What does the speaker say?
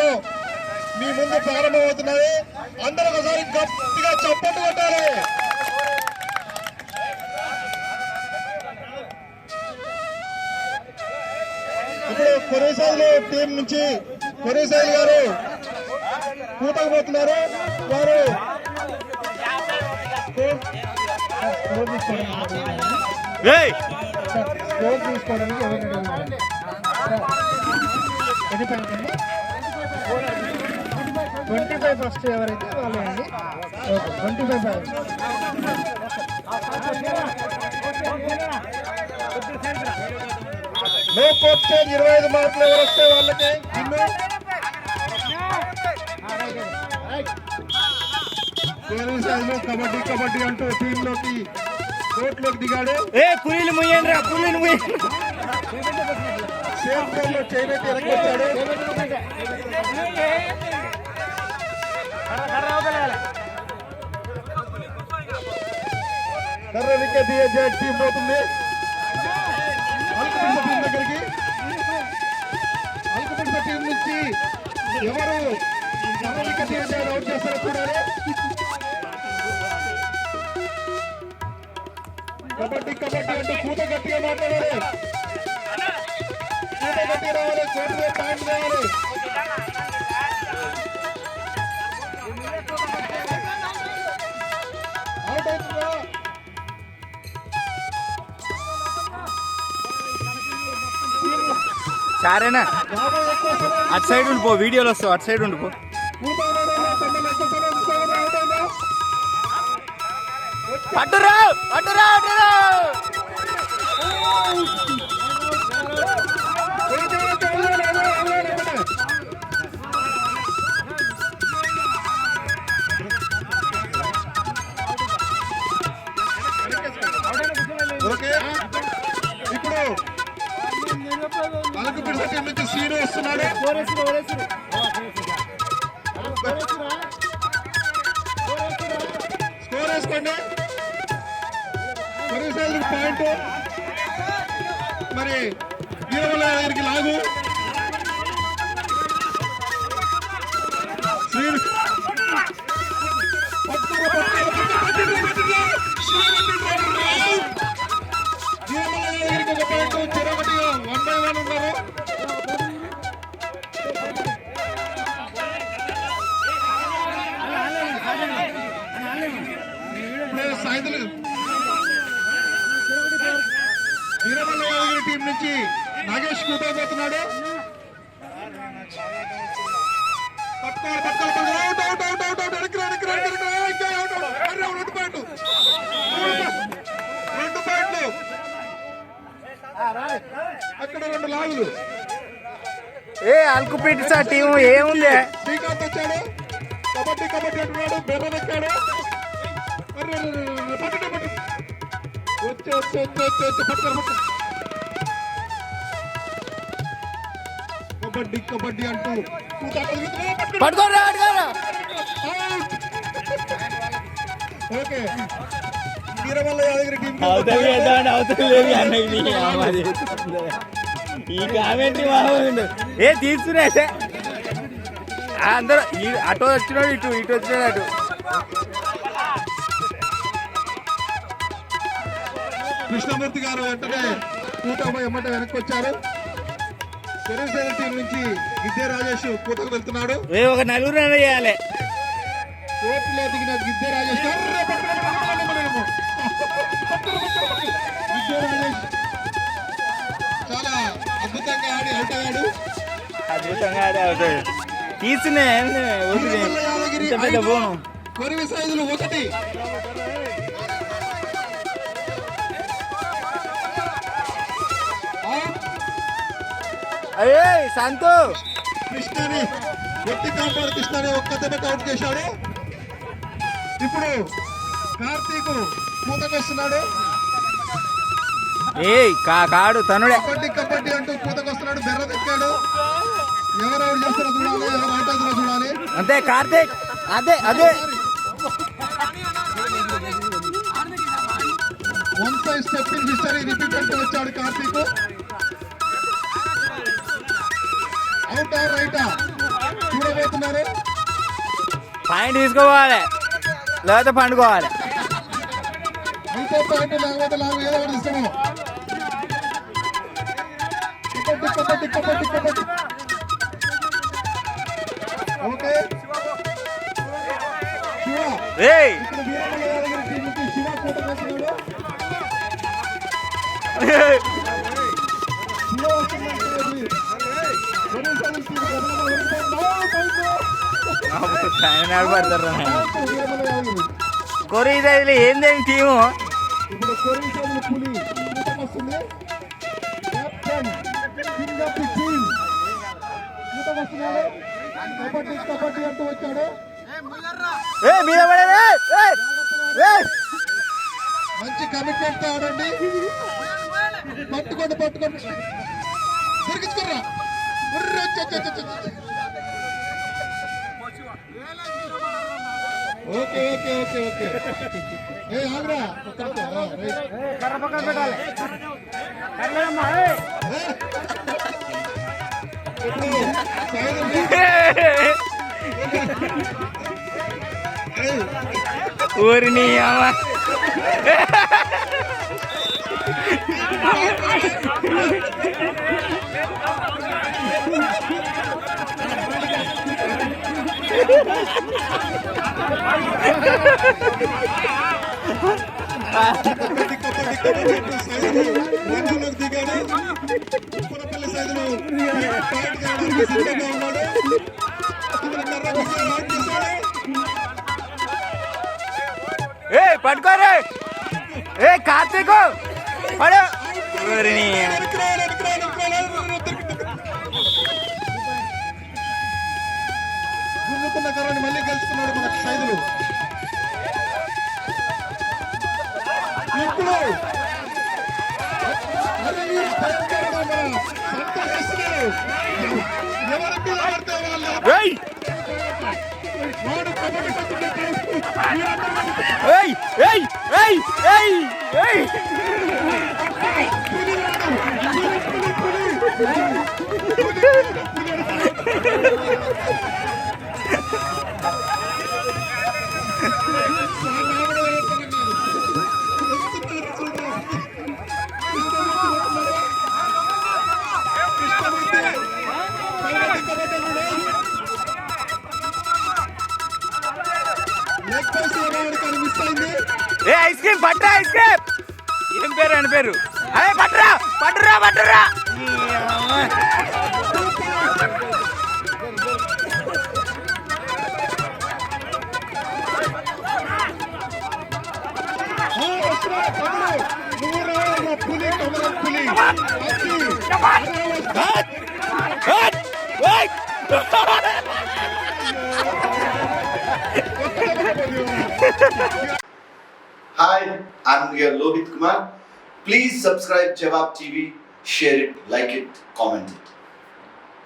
రీతిలో మీ ముందు ప్రారంభమవుతున్నది. అందరూ ఒకసారి గట్టిగా చప్పట్లు కొట్టాలి. ఇప్పుడు కొరేసాయిలు టీం నుంచి కొరేసాయిలు గారు కూటకు పోతున్నారు వారు స్కోర్ తీసుకోవడానికి ఏయ్! స్కోర్ తీసుకోవడానికి ఎవరు ట్వంటీ ఫైవ్ ఫస్ట్ ఎవరైతే వాళ్ళే అండి. ఓకే ట్వంటీ ఫైవ్ స్టేజ్ ఇరవై ఐదు మార్కులు ఎవరు వస్తే వాళ్ళకి? కబడ్డీ కబడ్డీ అంటూ టీంలోకి కోర్టులోకి దిగాడు. ఏ పులిని ముయ్యండి రా పులిని ముయ్యండి సేఫ్ గోల్లో చేయనట్టు ఎరగొచ్చాడు కర్ర వికెట్ తీయే టీం పోతుంది అల్కపుంట టీం దగ్గరికి అల్కపుంట టీం నుంచి ఎవరు కర్ర వికెట్ తీయే అవుట్ చేస్తారో చూడాలి కబడ్డీ కబడ్డీ అంటూ కూత గట్టిగా మాట్లాడాలి. కూత గట్టిగా రావాలి కోటి పాయింట్ రావాలి సరేనా? అటు సైడ్ ఉండిపో వీడియోలు వస్తావు అటు సైడ్ ఉండిపో పట్టురా పట్టురా పట్టురా. అలకపూడి సత్యం నుంచి సీను వస్తున్నాడు. స్కోర్ వేసుకోండి. కొరిసాలి పాయింట్ మరి వీరవల దగ్గరికి లాగు. నుంచి నాగేష్ కూటోపోతున్నాడు పట్టుకోవాలి పట్టుకోవాలి out out out out out. ఎడకి ఎడకి ఎడకి ఇంకా అవుట్ అవుట్. అరే, రెండు పాయింట్లు. రెండు పాయింట్లు. అక్కడ రెండు లాగులు. ఏ అల్కుపీటి సార్ టీం ఏముంది? శ్రీకాంత్ వచ్చాడు. కబడ్డీ కబడ్డీ అంటున్నాడు. బెర్రన్ ఎక్కాడు. వచ్చి వచ్చి వచ్చి వచ్చి కబడ్డీ కబడ్డీ అంటూ. ఓకే. వీరమల్ల యాదగిరి టీం. ఈ కామెంట్ ఏ తీసుకునే అందరూ ఈ అటు వచ్చినాడు ఇటు ఇటు వచ్చినాడు అటు. కృష్ణమూర్తి గారు వెంటనే కూటమి ఎమ్మట వెనక్కి వచ్చారు. తెలుగుదేశం టీం నుంచి గిద్దే రాజేష్ కూతకు వెళ్తున్నాడు. ఏ ఒక నలుగురు చేయాలి. కోర్టులో దిగిన గిద్దే రాజేష్ అర్రే, పట్టుకోండి, పట్టుకోండి, మనము. పట్టుకోండి, పట్టుకోండి. గిద్దే రాజేష్ చాలా అద్భుతంగా ఆడి అవుట్ అయ్యాడు. అద్భుతంగా ఆడే అవుతాడు తీసునే వీరమల్ల యాదగిరి ఇంత పెద్ద ఐదు, బోను. కొరివి సైజులు ఒకటి. అయ్యే సంతు కృష్ణని గట్టి కాంపౌండ్ కృష్ణని అవుట్ చేశాడు. ఇప్పుడు కార్తీక్ కూతకొస్తున్నాడు ఏ కా కాడు తనుడే. కబడ్డీ కబడ్డీ అంటూ కూతకొస్తున్నాడు బెర్ర తెచ్చాడు ఎవరు అవుట్ చేస్తారో చూడాలి ఎవరు అవుట్ అవుతారో చూడాలి. అంతే కార్తీక్. అదే అదే. One side step in history repeat అంటూ వచ్చాడు కార్తీక్. పాయింట్ తీసుకోవాలి లేకపోతే పండుకోవాలి అయితే వస్తున్నాడు కబడ్డీ కబడ్డీ అంటూ వచ్చాడు ఏ మీద పడేది మంచి కమిట్మెంట్తో ఆడండి. పట్టుకోండి పట్టుకోండి. తిరిగించుకుర్రా. ఓకే ఓకే ఓకే ఓకే ఏ ఆగ్రా ఒక్క నిమిషం. ఆ, రైట్. ఇప్పుడు సాయంత్రం ఏయ్, ఊరిని అమ్మ ఏ పట్టుకోరే ఏ కార్తీక్ పడు గుంజుకున్న కర్రని మళ్ళీ గెలుచుకున్నాడు మన సైదులు ఇప్పుడు అరే ఈ భయంకరమైన మన సంతోషిస్తున్నారు. ఎవరి మీద పడితే వాళ్ళు ఏయ్! వాడు కబడ్డీ కట్టుకుంటే ఏయ్! ఏయ్! ఏయ్! ఏయ్! ఏయ్! మిస్ ఐస్ క్రీమ్ పట్టురా ఐస్ క్రీమ్ ఏం పేరు అని పేరు? అదే పట్రా పట్రా పట్రా ఈ Your Lohit Kumar. Please subscribe Jawab TV, share it, like it, comment it.